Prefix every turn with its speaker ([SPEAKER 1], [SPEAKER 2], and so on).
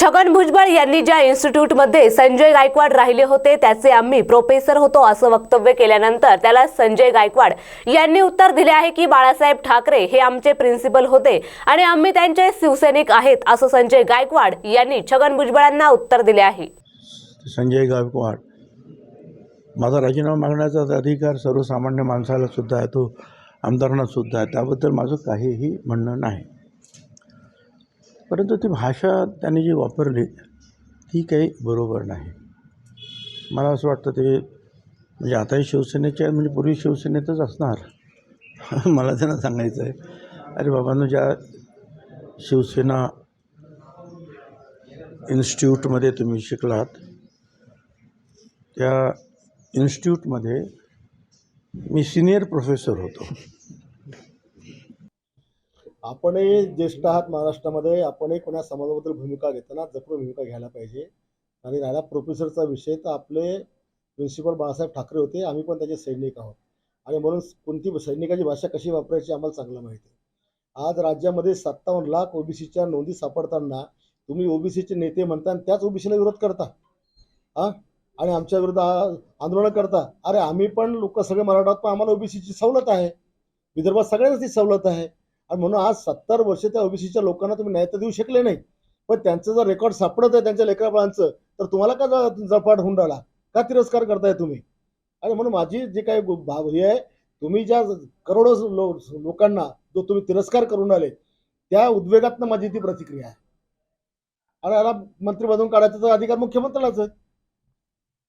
[SPEAKER 1] छगन भुजबळ यांनी ज्या इन्स्टिट्यूटमध्ये संजय गायकवाड राहिले होते त्याचे आम्ही प्रोफेसर होतो असं वक्तव्य केल्यानंतर त्याला संजय गायकवाड यांनी उत्तर दिले आहे की बाळासाहेब ठाकरे हे आमचे प्रिन्सिपल होते आणि आम्ही त्यांचे शिवसैनिक आहेत असं संजय गायकवाड यांनी छगन भुजबळांना उत्तर दिले आहे.
[SPEAKER 2] संजय गायकवाड माझा राजीनामा मागण्याचा अधिकार सर्वसामान्य माणसाला सुद्धा आहे तो आमदारांना सुद्धा आहे त्याबद्दल माझं काहीही म्हणणं नाही. परंतु ती भाषा त्याने जी वापरली ती काही बरोबर नाही. मला असं वाटतं ते म्हणजे आताही शिवसेनेचे म्हणजे पूर्वी शिवसेनेतच असणार. मला त्यांना सांगायचं आहे. अरे बाबांनो ज्या शिवसेना इन्स्टिट्यूटमध्ये तुम्ही शिकलात त्या इन्स्टिट्यूटमध्ये मी सिनियर प्रोफेसर होतो.
[SPEAKER 3] आपणही ज्येष्ठ आहात महाराष्ट्रामध्ये आपणही कोणा समाजाबद्दल भूमिका घेताना जपून भूमिका घ्यायला पाहिजे. आणि राहिला प्रोफेसरचा विषय तर आपले प्रिन्सिपल बाळासाहेब ठाकरे होते आम्ही पण त्याचे सैनिक आहोत. आणि म्हणून कोणती सैनिकाची भाषा कशी वापरायची आम्हाला चांगलं माहिती आहे. आज राज्यामध्ये सत्तावन्न लाख ओबीसीच्या नोंदी सापडताना तुम्ही ओबीसीचे नेते म्हणता आणि त्याच ओबीसीला विरोध करता. हां? आणि आमच्या विरुद्ध आंदोलनं करता. अरे आम्ही पण लोक सगळे मराठा आहोत पण आम्हाला ओबीसीची सवलत आहे. विदर्भात सगळ्यांनाच ती सवलत आहे. आणि म्हणून आज सत्तर वर्ष त्या ओबीसीच्या लोकांना तुम्ही न्याय तर देऊ शकले नाही. पण त्यांचं जर रेकॉर्ड सापडत आहे त्यांच्या लेकराबाळांचं तर तुम्हाला का जळपाट होऊन राहिला? का तिरस्कार करताय तुम्ही? आणि म्हणून माझी जे काही भाव हे आहे तुम्ही ज्या करोडो लो लोकांना जो तुम्ही तिरस्कार करून आले त्या उद्वेगातनं माझी ती प्रतिक्रिया आहे. आणि याला मंत्री बनवून काढायचा तर अधिकार मुख्यमंत्र्यालाच आहे.